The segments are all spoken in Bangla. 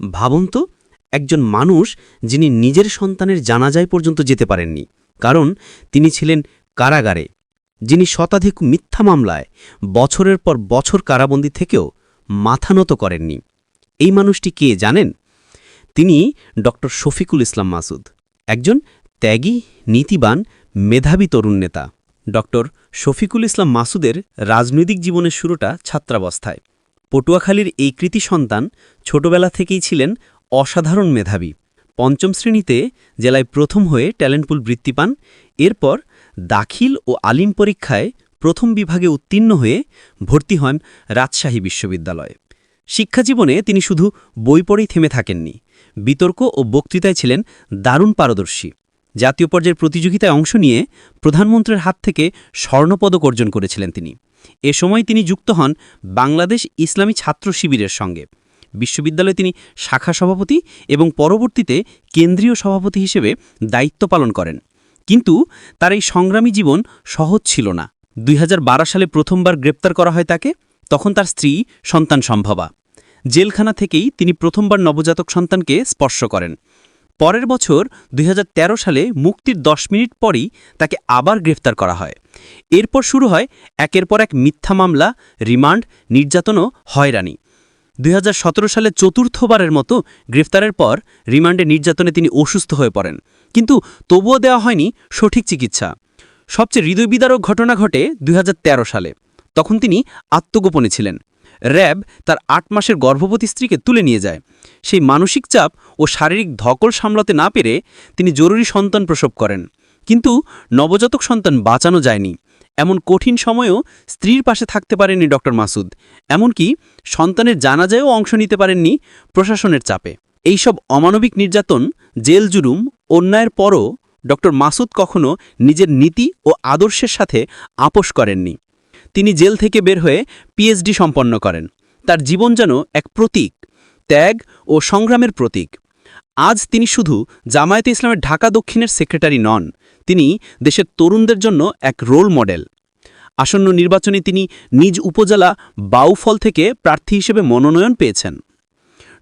ভাবুন তো, একজন মানুষ যিনি নিজের সন্তানের জানাজায় পর্যন্ত যেতে পারেননি, কারণ তিনি ছিলেন কারাগারে, যিনি শতাধিক মিথ্যা মামলায় বছরের পর বছর কারাবন্দী থেকেও মাথা নত করেননি। এই মানুষটি কে জানেন? তিনি ডক্টর শফিকুল ইসলাম মাসুদ, একজন ত্যাগী, নীতিবান, মেধাবী তরুণ নেতা। ডক্টর শফিকুল ইসলাম মাসুদের রাজনৈতিক জীবনের শুরুটা ছাত্রাবস্থায়। পটুয়াখালীর এই কৃতি সন্তান ছোটবেলা থেকেই ছিলেন অসাধারণ মেধাবী। পঞ্চম শ্রেণীতে জেলায় প্রথম হয়ে ট্যালেন্টপুল বৃত্তি পান। এরপর দাখিল ও আলিম পরীক্ষায় প্রথম বিভাগে উত্তীর্ণ হয়ে ভর্তি হন রাজশাহী বিশ্ববিদ্যালয়ে। শিক্ষাজীবনে তিনি শুধু বই পড়েই থেমে থাকেননি, বিতর্ক ও বক্তৃতায় ছিলেন দারুণ পারদর্শী। জাতীয় পর্যায়ের প্রতিযোগিতায় অংশ নিয়ে প্রধানমন্ত্রীর হাত থেকে স্বর্ণপদক অর্জন করেছিলেন তিনি। এ সময় তিনি যুক্ত হন বাংলাদেশ ইসলামী ছাত্র শিবিরের সঙ্গে। বিশ্ববিদ্যালয়ে তিনি শাখা সভাপতি এবং পরবর্তীতে কেন্দ্রীয় সভাপতি হিসেবে দায়িত্ব পালন করেন। কিন্তু তার এই সংগ্রামী জীবন সহজ ছিল না। দুই হাজার বারো সালে প্রথমবার গ্রেপ্তার করা হয় তাকে, তখন তার স্ত্রী সন্তান সম্ভবা। জেলখানা থেকেই তিনি প্রথমবার নবজাতক সন্তানকে স্পর্শ করেন। পরের বছর দুই হাজার তেরো সালে মুক্তির দশ মিনিট পরই তাকে আবার গ্রেফতার করা হয়। এরপর শুরু হয় একের পর এক মিথ্যা মামলা, রিমান্ড, নির্যাতন ও হয়রানি। দুই হাজার সতেরো সালে চতুর্থবারের মতো গ্রেফতারের পর রিমান্ডে নির্যাতনে তিনি অসুস্থ হয়ে পড়েন। কিন্তু তবুও দেওয়া হয়নি সঠিক চিকিৎসা। সবচেয়ে হৃদয়বিদারক ঘটনা ঘটে দুই হাজার তেরো সালে। তখন তিনি আত্মগোপনে ছিলেন। র্যাব তার আট মাসের গর্ভবতী স্ত্রীকে তুলে নিয়ে যায়। সেই মানসিক চাপ ও শারীরিক ধকল সামলাতে না পেরে তিনি জরুরি সন্তান প্রসব করেন। কিন্তু নবজাতক সন্তান বাঁচানো যায়নি। এমন কঠিন সময়েও স্ত্রীর পাশে থাকতে পারেননি ডক্টর মাসুদ। এমনকি সন্তানের জানাজায়ও অংশ নিতে পারেননি প্রশাসনের চাপে। এইসব অমানবিক নির্যাতন, জেল জুলুম, অন্যায়ের পরও ডক্টর মাসুদ কখনো নিজের নীতি ও আদর্শের সাথে আপোষ করেননি। তিনি জেল থেকে বের হয়ে পিএইচডি সম্পন্ন করেন। তার জীবন যেন এক প্রতীক, ত্যাগ ও সংগ্রামের প্রতীক। আজ তিনি শুধু জামায়াতে ইসলামের ঢাকা দক্ষিণের সেক্রেটারি নন, তিনি দেশের তরুণদের জন্য এক রোল মডেল। আসন্ন নির্বাচনে তিনি নিজ উপজেলা বাউফল থেকে প্রার্থী হিসেবে মনোনয়ন পেয়েছেন।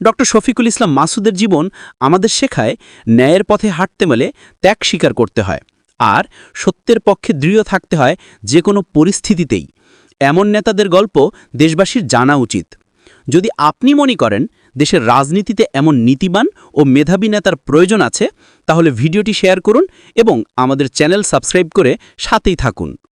ড. শফিকুল ইসলাম মাসুদের জীবন আমাদের শেখায় ন্যায়ের পথে হাঁটতে মেলে ত্যাগ স্বীকার করতে হয়, আর সত্যের পক্ষে দৃঢ় থাকতে হয় যে কোনো পরিস্থিতিতেই। এমন নেতাদের গল্প দেশবাসীর জানা উচিত। যদি আপনি মনে করেন দেশের রাজনীতিতে এমন নীতিবান ও মেধাবী নেতার প্রয়োজন আছে, তাহলে ভিডিওটি শেয়ার করুন এবং আমাদের চ্যানেল সাবস্ক্রাইব করে সাথেই থাকুন।